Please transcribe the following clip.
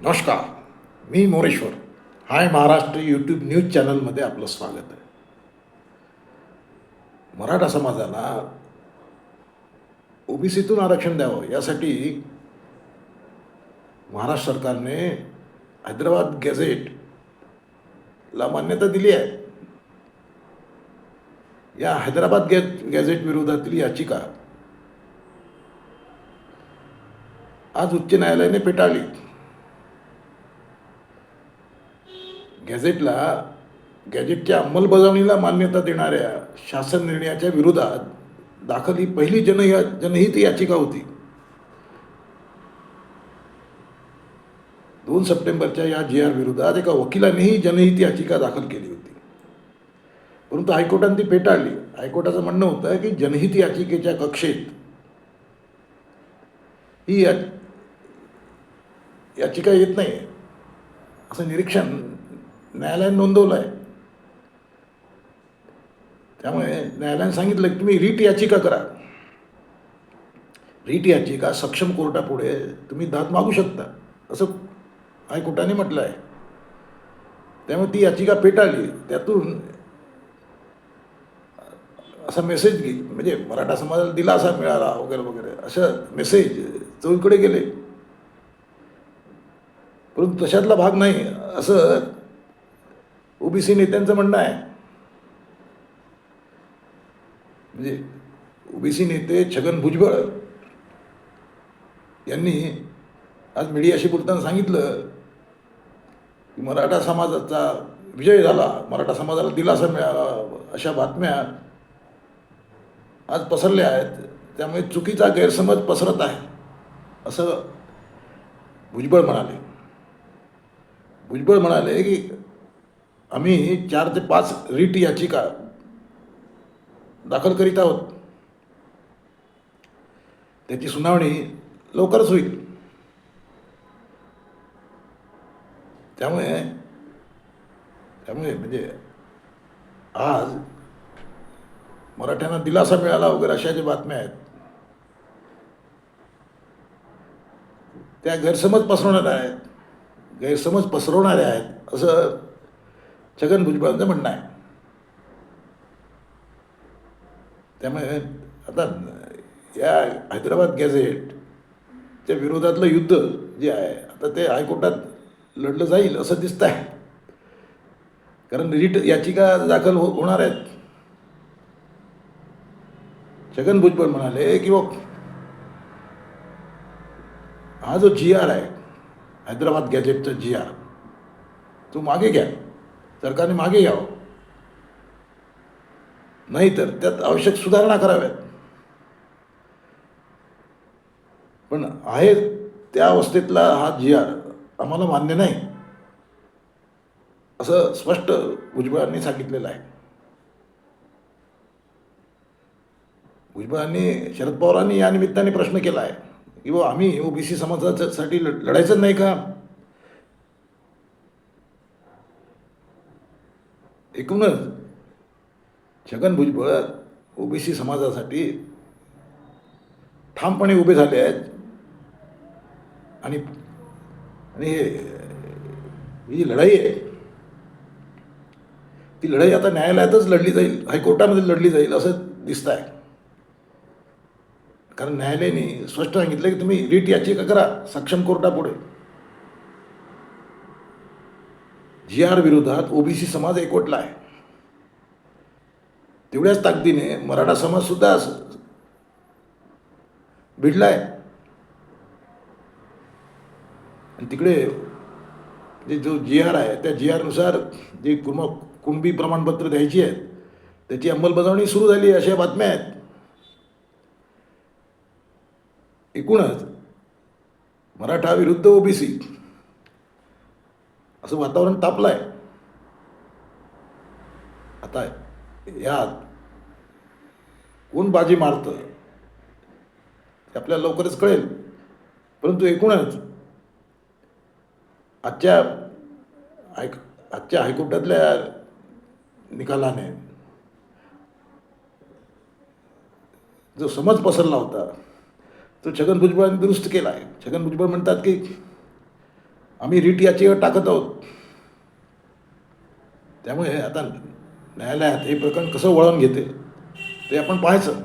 नमस्कार मी Moreshwar. Hi Maharashtra YouTube news चॅनलमध्ये आपलं स्वागत आहे. मराठा समाजाला ओबीसीतून आरक्षण द्यावं यासाठी महाराष्ट्र सरकारने हैदराबाद गॅझेटला मान्यता दिली आहे. या हैदराबाद गॅ गॅझेट विरोधातील याचिका आज उच्च न्यायालयाने फेटाळली. गॅझेटला गॅझेटच्या अंमलबजावणीला मान्यता देणाऱ्या शासन निर्णयाच्या विरोधात दाखल ही पहिली जन जनहित याचिका होती. दोन सप्टेंबरच्या या जी आर विरोधात एका वकिलानेही जनहित याचिका दाखल केली होती. परंतु हायकोर्टाने ती फेटाळली. हायकोर्टाचं म्हणणं होतं की जनहित याचिकेच्या कक्षेत ही याचिका येत नाही. असं निरीक्षण न्यायालयाने नोंदवलं आहे त्यामुळे न्यायालयाने सांगितलं की तुम्ही रीट याचिका करा. रीट याचिका सक्षम कोर्टापुढे तुम्ही दाद मागू शकता असं हायकोर्टाने म्हटलं आहे त्यामुळे ती याचिका पेटाळली. त्यातून असा मेसेज घे म्हणजे मराठा समाजाला दिलासा मिळाला वगैरे वगैरे असं मेसेज चौकडे गेले. परंतु तशातला भाग नाही असं ओबीसी नेत्यांचं म्हणणं आहे. म्हणजे ओबीसी नेते छगन भुजबळ यांनी आज मीडियाशी बोलताना सांगितलं की मराठा समाजाचा विजय झाला मराठा समाजाला दिलासा मिळाला अशा बातम्या आज पसरल्या आहेत. त्यामुळे चुकीचा गैरसमज पसरत आहे असं भुजबळ म्हणाले. भुजबळ म्हणाले की आम्ही चार ते पाच रीट याचिका दाखल करीत आहोत. त्याची सुनावणी लवकरच होईल. त्यामुळे त्यामुळे म्हणजे आज मराठ्यांना दिलासा मिळाला वगैरे अशा ज्या बातम्या आहेत. त्या गैरसमज पसरवणाऱ्या आहेत. गैरसमज पसरवणाऱ्या आहेत असं छगन भुजबळांचं म्हणणं आहे. त्यामुळे आता या हैदराबाद गॅझेटच्या विरोधातलं युद्ध जे आहे आता ते हायकोर्टात लढलं जाईल असं दिसतं आहे कारण रिट याचिका दाखल हो होणार आहेत. छगन भुजबळ म्हणाले की बघ हा जो जी आर आहे हैदराबाद गॅझेटचा जी आर तो मागे घ्या. सरकारने मागे यावं. नाहीतर त्यात आवश्यक सुधारणा कराव्यात. पण आहे त्या अवस्थेतला हा जी आर आम्हाला मान्य नाही असं स्पष्ट भुजबळांनी सांगितलेलं आहे. भुजबळांनी शरद पवारांनी या निमित्ताने प्रश्न केला आहे. की बाबा आम्ही ओबीसी समाजासाठी लढ- लढायचं नाही का? एकूणच छगन भुजबळ ओबीसी समाजासाठी ठामपणे उभे झाले आहेत. आणि आणि हे ही जी लढाई आहे ती लढाई आता न्यायालयातच लढली जाईल हायकोर्टामध्ये लढली जाईल असं दिसत आहे कारण न्यायालयाने स्पष्ट सांगितलं की तुम्ही रीट याचिका करा सक्षम कोर्टापुढे. जी आर विरोधात ओबीसी समाज एकवटला आहे. तेवढ्याच ताकदीने मराठा समाज सुद्धा भिडला आहे आणि तिकडे जे जो जी आर आहे त्या जी आरनुसार जे कुर्म कुणबी प्रमाणपत्र द्यायची आहेत त्याची अंमलबजावणी सुरू झाली अशा बातम्या आहेत. एकूणच मराठा विरुद्ध ओबीसी. असं वातावरण तापलं आहे आता यात कोण बाजी मारतं ते आपल्याला लवकरच कळेल. परंतु एकूणच आजच्या हाय आजच्या हायकोर्टातल्या निकालाने जो समज पसरला होता तो छगन भुजबळांनी दुरुस्त केला आहे छगन भुजबळ म्हणतात की आम्ही रिट याचिका टाकत आहोत. त्यामुळे आता न्यायालयात हे प्रकरण कसं वळण घेते ते आपण पाहायचं.